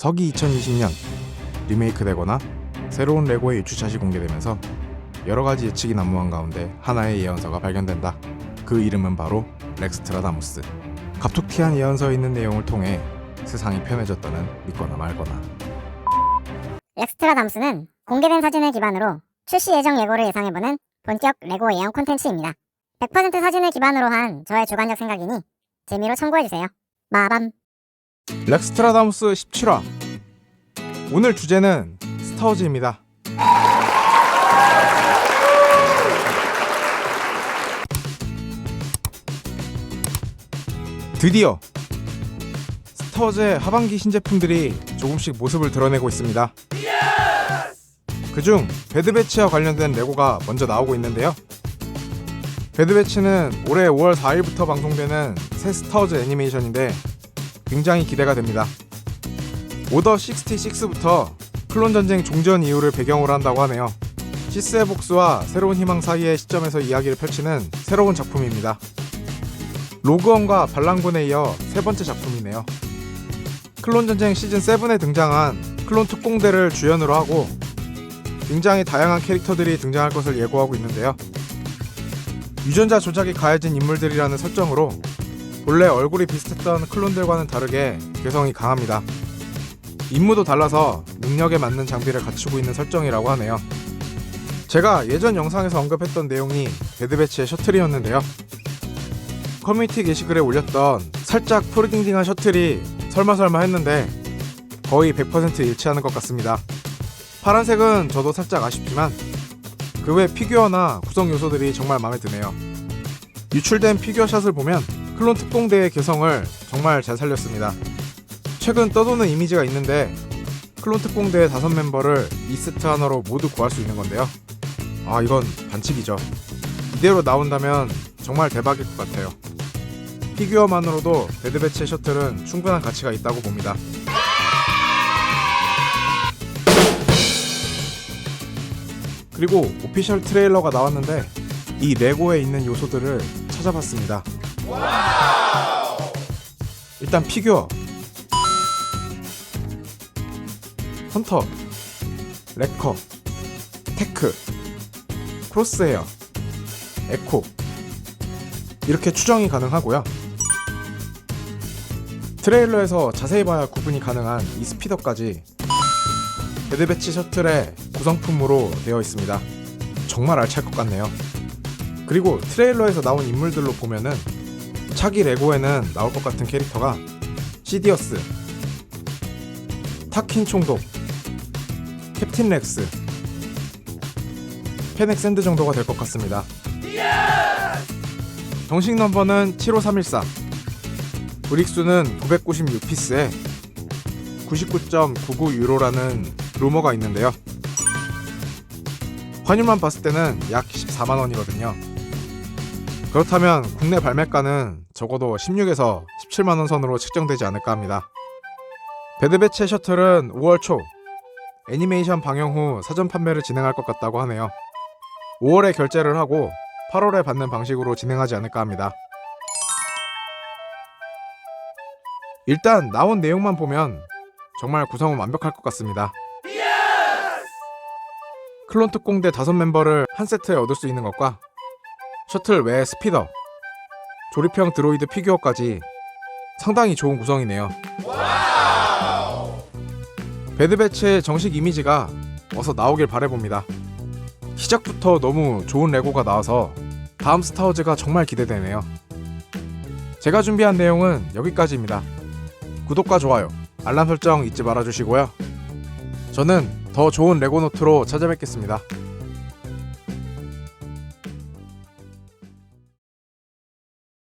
서기 2020년 리메이크되거나 새로운 레고의 유추샷이 공개되면서 여러 가지 예측이 난무한 가운데 하나의 예언서가 발견된다. 그 이름은 바로 렉스트라다무스. 갑툭튀한 예언서에 있는 내용을 통해 세상이 편해졌다는 믿거나 말거나. 엑스트라담스는 공개된 사진을 기반으로 출시 예정 예고를 예상해보는 본격 레고 예언 콘텐츠입니다. 100% 사진을 기반으로 한 저의 주관적 생각이니 재미로 참고해주세요. 마밤. 렉스트라다무스 17화. 오늘 주제는 스타워즈입니다. 드디어 스타워즈의 하반기 신제품들이 조금씩 모습을 드러내고 있습니다. 그중 배드배치와 관련된 레고가 먼저 나오고 있는데요. 배드배치는 올해 5월 4일부터 방송되는 새 스타워즈 애니메이션인데 굉장히 기대가 됩니다. 오더 66부터 클론 전쟁 종전 이후를 배경으로 한다고 하네요. 시스의 복수와 새로운 희망 사이의 시점에서 이야기를 펼치는 새로운 작품입니다. 로그원과 반란군에 이어 세 번째 작품이네요. 클론 전쟁 시즌 7에 등장한 클론 특공대를 주연으로 하고 굉장히 다양한 캐릭터들이 등장할 것을 예고하고 있는데요. 유전자 조작이 가해진 인물들이라는 설정으로 본래 얼굴이 비슷했던 클론들과는 다르게 개성이 강합니다. 임무도 달라서 능력에 맞는 장비를 갖추고 있는 설정이라고 하네요. 제가 예전 영상에서 언급했던 내용이 배드배치의 셔틀이었는데요. 커뮤니티 게시글에 올렸던 살짝 푸르딩딩한 셔틀이 설마설마 했는데 거의 100% 일치하는 것 같습니다. 파란색은 저도 살짝 아쉽지만 그 외 피규어나 구성 요소들이 정말 마음에 드네요. 유출된 피규어 샷을 보면 클론 특공대의 개성을 정말 잘 살렸습니다. 최근 떠도는 이미지가 있는데 클론 특공대의 다섯 멤버를 이 세트 하나로 모두 구할 수 있는 건데요. 아 이건 반칙이죠. 이대로 나온다면 정말 대박일 것 같아요. 피규어만으로도 데드배치 셔틀은 충분한 가치가 있다고 봅니다. 그리고 오피셜 트레일러가 나왔는데 이 레고에 있는 요소들을 찾아봤습니다. 일단 피규어. 헌터. 레커. 테크. 크로스헤어. 에코. 이렇게 추정이 가능하고요. 트레일러에서 자세히 봐야 구분이 가능한 이 스피더까지 데드배치 셔틀의 구성품으로 되어 있습니다. 정말 알찰 것 같네요. 그리고 트레일러에서 나온 인물들로 보면은 차기 레고에는 나올 것 같은 캐릭터가 시디어스, 타킨 총독, 캡틴 렉스, 페넥 샌드 정도가 될 것 같습니다. 정식 넘버는 75314. 브릭수는 996피스에 99.99 유로라는 루머가 있는데요. 환율만 봤을 때는 약 14만 원이거든요. 그렇다면 국내 발매가는 적어도 16에서 17만 원 선으로 측정되지 않을까 합니다. 배드배치 셔틀은 5월 초 애니메이션 방영 후 사전 판매를 진행할 것 같다고 하네요. 5월에 결제를 하고 8월에 받는 방식으로 진행하지 않을까 합니다. 일단 나온 내용만 보면 정말 구성은 완벽할 것 같습니다. 클론 특공대 다섯 멤버를 한 세트에 얻을 수 있는 것과 셔틀 외 스피더, 조립형 드로이드 피규어까지 상당히 좋은 구성이네요. 배드배치의 정식 이미지가 어서 나오길 바래봅니다. 시작부터 너무 좋은 레고가 나와서 다음 스타워즈가 정말 기대되네요. 제가 준비한 내용은 여기까지입니다. 구독과 좋아요, 알람 설정 잊지 말아주시고요. 저는 더 좋은 레고노트로 찾아뵙겠습니다.